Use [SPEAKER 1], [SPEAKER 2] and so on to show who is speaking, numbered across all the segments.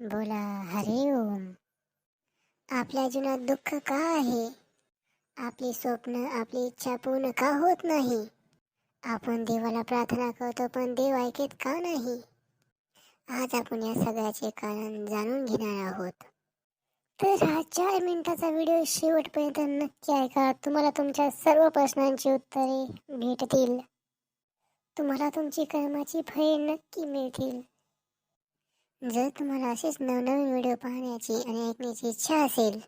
[SPEAKER 1] बोला हरे ओम. आपल्या जीवनात दुःख का आहे? आपली स्वप्न आपली इच्छा पूर्ण का होत नाही? आपण देवाला प्रार्थना करतो पण देव ऐकत का नाही? आज आपण या सगळ्याचे कारण जाणून घेणार आहोत. तर हा चार मिनिटाचा व्हिडिओ शेवटपर्यंत नक्की ऐका. तुम्हाला तुमच्या सर्व प्रश्नांची उत्तरे भेटतील. तुम्हाला तुमची कर्माची फळे नक्की मिळतील. जर तुम्हाला असेच नवनवीन व्हिडिओ पाहण्याची आणि ऐकण्याची इच्छा असेल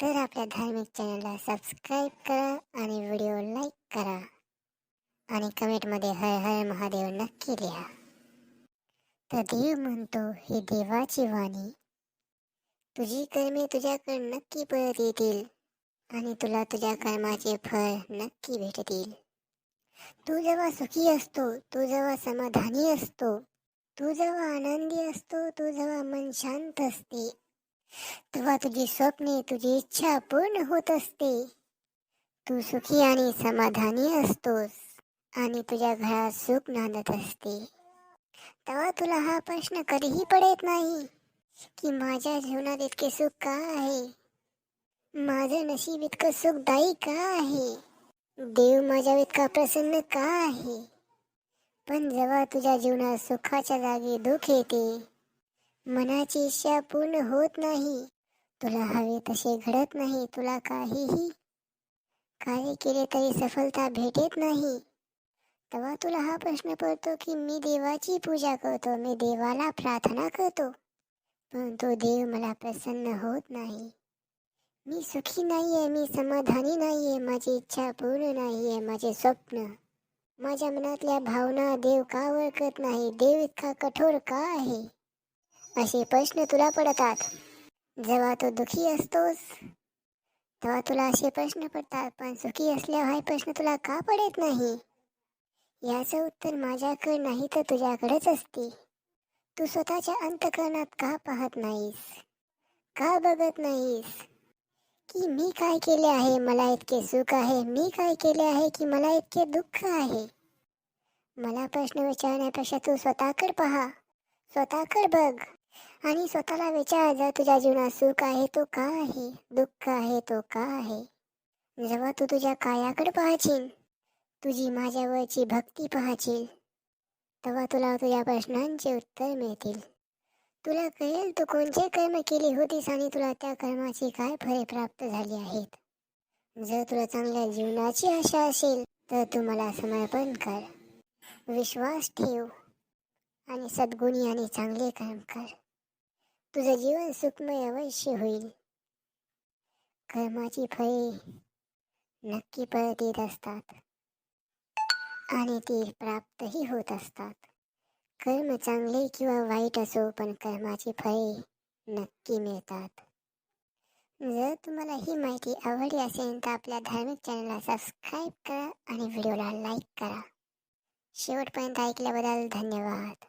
[SPEAKER 1] तर आपल्या धार्मिक चॅनलला सबस्क्राईब करा आणि व्हिडिओ लाईक करा. आणि कमेंटमध्ये हर हर महादेव नक्की लिहा. तर देव म्हणतो ही देवाची वाणी. तुझी कर्मे तुझ्याकडे नक्की परत येतील आणि तुला तुझ्या कर्माचे फळ नक्की भेटतील. तू जेव्हा सुखी असतो तू जेव्हा समाधानी असतो तू जेव्हा आनंदी असतो तू जेव्हा मन शांत असते तेव्हा तुझी स्वप्ने तुझी इच्छा पूर्ण होत असते. तू सुखी आणि समाधानी असतोस आणि तुझ्या घरात सुख नांदत असते. तेव्हा तुला हा प्रश्न कधीही पडत नाही की माझ्या जीवनात इतके सुख का आहे? माझं नशीब इतकं सुखदायी का आहे? देव माझ्या इतका प्रसन्न का आहे? पण जेव्हा तुझ्या जीवनात सुखाच्या जागी दुःख येते मनाची इच्छा पूर्ण होत नाही तुला हवे तसे घडत नाही तुला काहीही कार्य केले तरी सफलता भेटत नाही. तेव्हा तुला हा प्रश्न पडतो की मी देवाची पूजा करतो मी देवाला प्रार्थना करतो पण तो देव मला प्रसन्न होत नाही. मी सुखी नाही आहे मी समाधानी नाही आहे माझी इच्छा पूर्ण नाही आहे माझे स्वप्न माझ्या मनातल्या भावना देव का ओळखत नाही? देव इतका कठोर का आहे? असे प्रश्न तुला पडतात. जेव्हा तू दुखी असतोस तेव्हा तुला असे प्रश्न पडतात पण सुखी असल्यावर हा प्रश्न तुला का पडत नाही? याचं उत्तर माझ्याकडे नाही तर तुझ्याकडेच असते. तू स्वतःच्या अंतकरणात का पाहत नाहीस? का बघत नाहीस? की मी काय केले आहे? मला इतके सुख आहे. मी काय केले आहे की मला इतके दुःख आहे? मला प्रश्न विचारण्यापेक्षा तू स्वतःकडे पहा. स्वतःकडे बघ. आणि स्वतःला विचार जर तुझ्या जीवनात सुख आहे तो का आहे? दुःख आहे तो का आहे? जेव्हा तू तुझ्या कायाकडे पाहशील तुझी माझ्यावरची भक्ती पाहशील तेव्हा तुला तुझ्या प्रश्नांचे उत्तर मिळतील. तुला कळेल तू कोणते कर्म केले होतीस आणि तुला त्या कर्माची काय फळे प्राप्त झाली आहेत. जर तुला चांगल्या जीवनाची आशा असेल तर तू मला समर्पण कर. विश्वास ठेव आणि सद्गुणी आणि चांगले काम कर. तुझं जीवन सुखमय अवश्य होईल. कर्माची फळे नक्की परत येत असतात आणि ती प्राप्तही होत असतात. कर्म चांगले किंवा वाईट असो पण कर्माची फळे नक्की मिळतात. जर तुम्हाला ही माहिती आवडली असेल तर आपल्या धार्मिक चॅनलला सबस्क्राईब करा आणि व्हिडिओला लाईक करा. शेवटपर्यंत ऐकल्याबद्दल धन्यवाद.